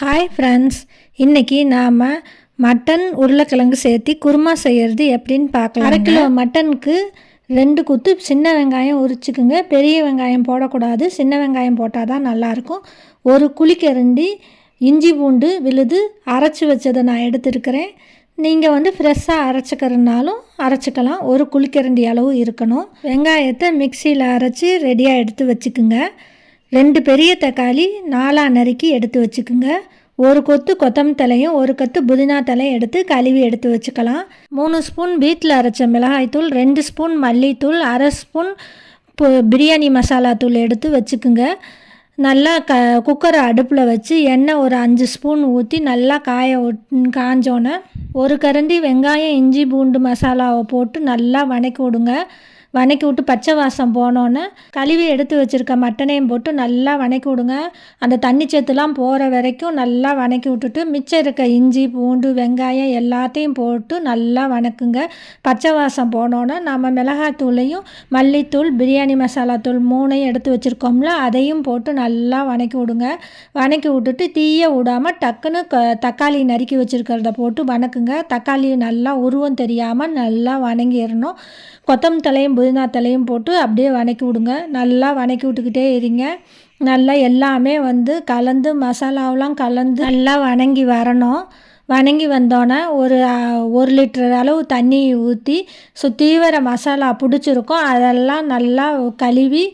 Hi friends இன்றைக்கி நாம் mutton உருளைக்கிழங்கு சேர்த்து குருமா செய்கிறது எப்படின்னு பார்க்கலாம் அரை கிலோ மட்டனுக்கு ரெண்டு குத்து சின்ன வெங்காயம் உரிச்சுக்குங்க. பெரிய வெங்காயம் போடக்கூடாது. சின்ன வெங்காயம் போட்டால் தான் நல்லாயிருக்கும். ஒரு குழிக்கரண்டி இஞ்சி பூண்டு விழுது அரைச்சி வச்சதை நான் எடுத்துருக்கிறேன். நீங்கள் வந்து ஃப்ரெஷ்ஷாக அரைச்சிக்கிறனாலும் அரைச்சிக்கலாம். ஒரு குழிக்கரண்டி அளவு இருக்கணும். வெங்காயத்தை மிக்சியில் அரைச்சி ரெடியாக எடுத்து வச்சுக்குங்க. ரெண்டு பெரிய தக்காளி நாலாக நறுக்கி எடுத்து வச்சுக்குங்க. ஒரு கொத்து கொத்தம் தலையும் ஒரு கொத்து புதினா தலையும் எடுத்து கழுவி எடுத்து வச்சுக்கலாம். மூணு ஸ்பூன் வீட்டில் அரைச்ச மிளகாய்த்தூள் ரெண்டு ஸ்பூன் மல்லித்தூள் அரை ஸ்பூன் பிரியாணி மசாலா தூள் எடுத்து வச்சுக்குங்க. நல்லா க குக்கரை அடுப்பில் வச்சு எண்ணெய் ஒரு அஞ்சு ஸ்பூன் ஊற்றி நல்லா காய காஞ்சோன்னே ஒரு கரண்டி வெங்காயம் இஞ்சி பூண்டு மசாலாவை போட்டு நல்லா வணக்கி விடுங்க. வணக்கி விட்டு பச்சை வாசம் போனோன்னே கழுவி எடுத்து வச்சுருக்க மட்டனையும் போட்டு நல்லா வணக்கி விடுங்க அந்த தண்ணி சத்துலாம் போகிற வரைக்கும் நல்லா வணக்கி விட்டுட்டு மிச்சம் இருக்க இஞ்சி பூண்டு வெங்காயம் எல்லாத்தையும் போட்டு நல்லா வணக்குங்க. பச்சை வாசம் போனோன்னே நம்ம மிளகாத்தூளையும் மல்லித்தூள் பிரியாணி மசாலா தூள் மூணையும் எடுத்து வச்சுருக்கோம்ல அதையும் போட்டு நல்லா வணக்கி விடுங்க வணக்கி விட்டுட்டு தீயை விடாமல் டக்குன்னு க தக்காளி நறுக்கி வச்சுருக்கிறத போட்டு வணக்குங்க. தக்காளி நல்லா உருவம் தெரியாமல் நல்லா வணங்கிடணும். கொத்தம் தலையும் புதினா தலையும் போட்டு அப்படியே வணக்கி விடுங்க. நல்லா வணக்கி விட்டுக்கிட்டே இருங்க. நல்லா எல்லாமே வந்து கலந்து மசாலாவெலாம் கலந்து நல்லா வணங்கி வரணும். வணங்கி வந்தோன்னே ஒரு ஒரு லிட்டர் அளவு தண்ணி ஊற்றி சுற்றி வர மசாலா பிடிச்சிருக்கோம். அதெல்லாம் நல்லா கழுவி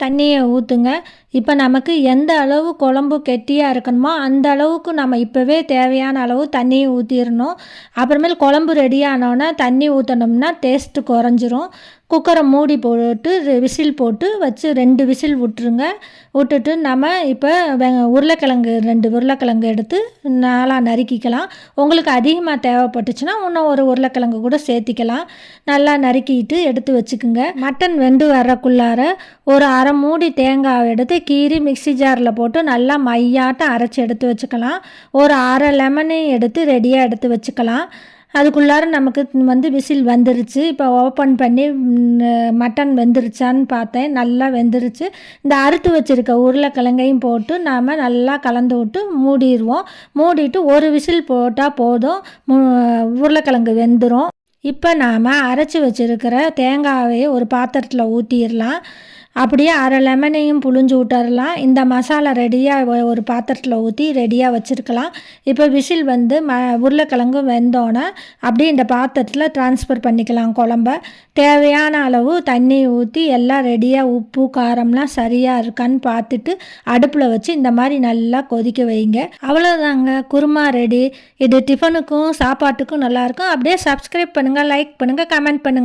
தண்ணியை ஊற்றுங்க இப்போ நமக்கு எந்த அளவு குழம்பு கெட்டியாக இருக்கணுமோ அந்த அளவுக்கு நம்ம இப்போவே தேவையான அளவு தண்ணியை ஊற்றிடணும் அப்புறமேல் குழம்பு ரெடியானோன்னே தண்ணி ஊற்றினோம்னா டேஸ்ட்டு குறைஞ்சிரும். குக்கரை மூடி போட்டு விசில் போட்டு வச்சு ரெண்டு விசில் விட்டுருங்க. விட்டுட்டு நம்ம இப்போ உருளைக்கிழங்கு ரெண்டு உருளைக்கிழங்கு எடுத்து நாளாக நறுக்கிக்கலாம். உங்களுக்கு அதிகமாக தேவைப்பட்டுச்சுன்னா இன்னும் ஒரு உருளைக்கிழங்கு கூட சேர்த்திக்கலாம். நல்லா நறுக்கிட்டு எடுத்து வச்சுக்குங்க. மட்டன் வெந்து வரக்குள்ளார ஒரு அரை மூடி தேங்காய் எடுத்து கீறி மிக்சி ஜாரில் போட்டு நல்லா மையாட்டம் அரைச்சி எடுத்து வச்சுக்கலாம். ஒரு அரை லெமனையும் எடுத்து ரெடியாக எடுத்து வச்சுக்கலாம். அதுக்குள்ளார நமக்கு வந்து விசில் வந்துருச்சு. இப்போ ஓப்பன் பண்ணி மட்டன் வெந்துருச்சான்னு பார்த்தேன். நல்லா வெந்துருச்சு. இந்த அறுத்து வச்சுருக்க உருளைக்கிழங்கையும் போட்டு நாம் நல்லா கலந்து விட்டு மூடிடுவோம். மூடிட்டு ஒரு விசில் போட்டால் போதும். உருளைக்கிழங்கு வெந்துடும் இப்போ நாம் அரைச்சி வச்சுருக்கிற தேங்காயை ஒரு பாத்திரத்தில் ஊற்றிடலாம் அப்படியே அரை லெமனையும் புழிஞ்சு விட்டுறலாம். இந்த மசாலா ரெடியாக ஒரு பாத்திரத்தில் ஊற்றி ரெடியாக வச்சுருக்கலாம். இப்போ விசில் வந்து ம உருளைக்கிழங்கும் வெந்தோன்னே அப்படியே இந்த பாத்திரத்தில் ட்ரான்ஸ்ஃபர் பண்ணிக்கலாம் குழம்ப. தேவையான அளவு தண்ணி ஊற்றி எல்லாம் ரெடியாக உப்பு காரம்லாம் சரியாக இருக்கான்னு பார்த்துட்டு அடுப்பில் வச்சு இந்த மாதிரி நல்லா கொதிக்க வைங்க. அவ்வளோதாங்க குருமா ரெடி. இது டிஃபனுக்கும் சாப்பாட்டுக்கும் நல்லாயிருக்கும் அப்படியே சப்ஸ்கிரைப் பண்ணுங்கள் லைக் பண்ணுங்கள் கமெண்ட் பண்ணுங்கள்